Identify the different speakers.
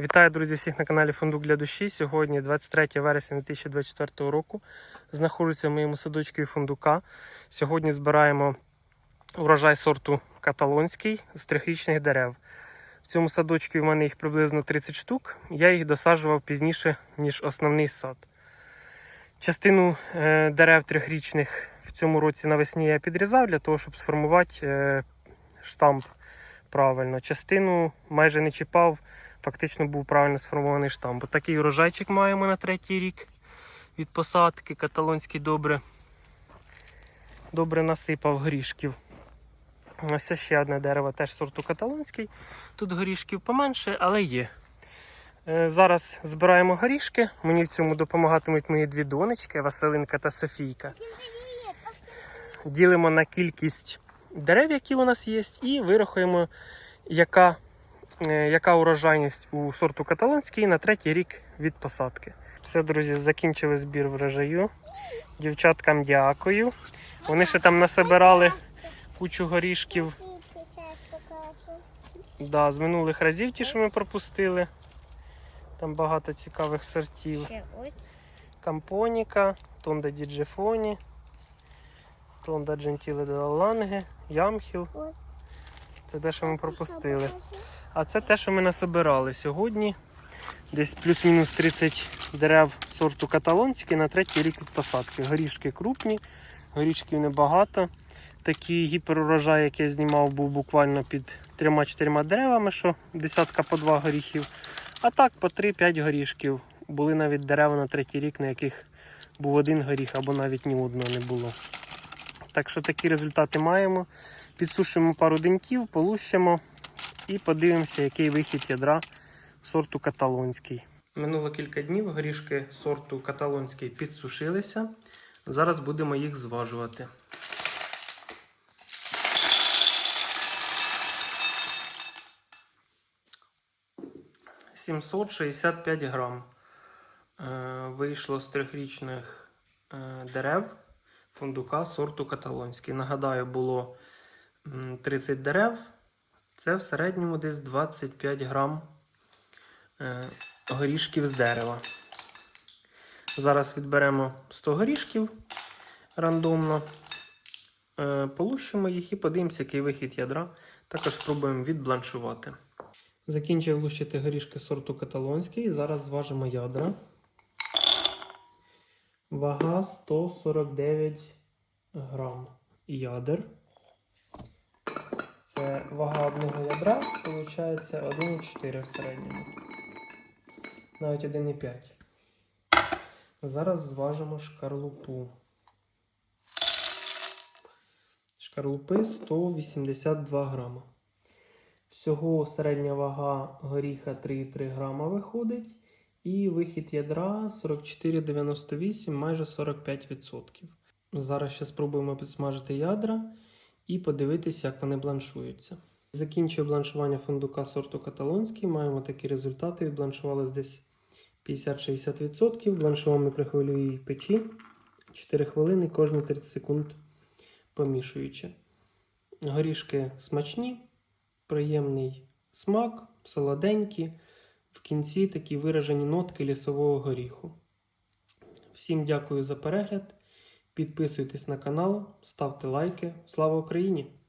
Speaker 1: Вітаю, друзі, всіх на каналі Фундук для душі. Сьогодні 23 вересня 2024 року. Знаходжуся в моєму садочку фундука. Сьогодні збираємо урожай сорту каталонський з трьохрічних дерев. В цьому садочку в мене їх приблизно 30 штук. Я їх досаджував пізніше, ніж основний сад. Частину е, дерев трьохрічних в цьому році навесні я підрізав для того, щоб сформувати е, штамп правильно. Частину майже не чіпав, фактично був правильно сформований штамп. Такий урожайчик маємо на третій рік від посадки. Каталонський добре, добре насипав горішків. Ось ще одне дерево, теж сорту каталонський. Тут горішків поменше, але є. Е, Зараз збираємо горішки. Мені в цьому допомагатимуть мої дві донечки Василинка та Софійка. Ділимо на кількість дерев, які у нас є, і вирахуємо, яка, е, яка урожайність у сорту каталонський на третій рік від посадки. Все, друзі, закінчили збір врожаю. Дівчаткам дякую. Вони ще там насобирали кучу горішків. Да, з минулих разів ті, що ми пропустили. Там багато цікавих сортів. Кампоніка, Тонда Діджефоні, Тонда Джентіле де Ланге, Ямхіл. Це те, що ми пропустили. А це те, що ми насобирали сьогодні. Десь плюс-мінус 30 дерев сорту каталонський на третій рік від посадки. Горішки крупні, горішків небагато. Такий гіперурожай, який я знімав, був буквально під 3-4 деревами, що десятка по два горіхів. А так по 3-5 горішків. Були навіть дерева на третій рік, на яких був один горіх або навіть ні одного не було. Так що такі результати маємо. Підсушуємо пару деньків, полущимо і подивимося, який вихід ядра сорту каталонський. Минуло кілька днів, горішки сорту каталонський підсушилися. Зараз будемо їх зважувати. – 765 грам е, вийшло з трьохрічних е, дерев фундука сорту каталонський. Нагадаю, було 30 дерев. Це в середньому десь 25 грам е, горішків з дерева. Зараз відберемо 100 горішків рандомно, е, полущимо їх і подивимося, який вихід ядра. Також спробуємо відбланшувати. Закінчив лущити горішки сорту каталонський. Зараз зважимо ядра. Вага 149 грам ядер. Це вага одного ядра, виходить 1,4 в середньому. Навіть 1,5. Зараз зважимо шкарлупу. Шкарлупи 182 грама. Всього середня вага горіха 3,3 грама виходить. І вихід ядра 44,98, майже 45%. Зараз ще спробуємо підсмажити ядра і подивитися, як вони бланшуються. Закінчив бланшування фундука сорту каталонський. Маємо такі результати. Відбланшувалось десь 50-60%. Бланшував мікрохвильовій печі 4 хвилини кожні 30 секунд помішуючи. Горішки смачні, приємний смак, солоденькі. В кінці такі виражені нотки лісового горіху. Всім дякую за перегляд. Підписуйтесь на канал, ставте лайки. Слава Україні!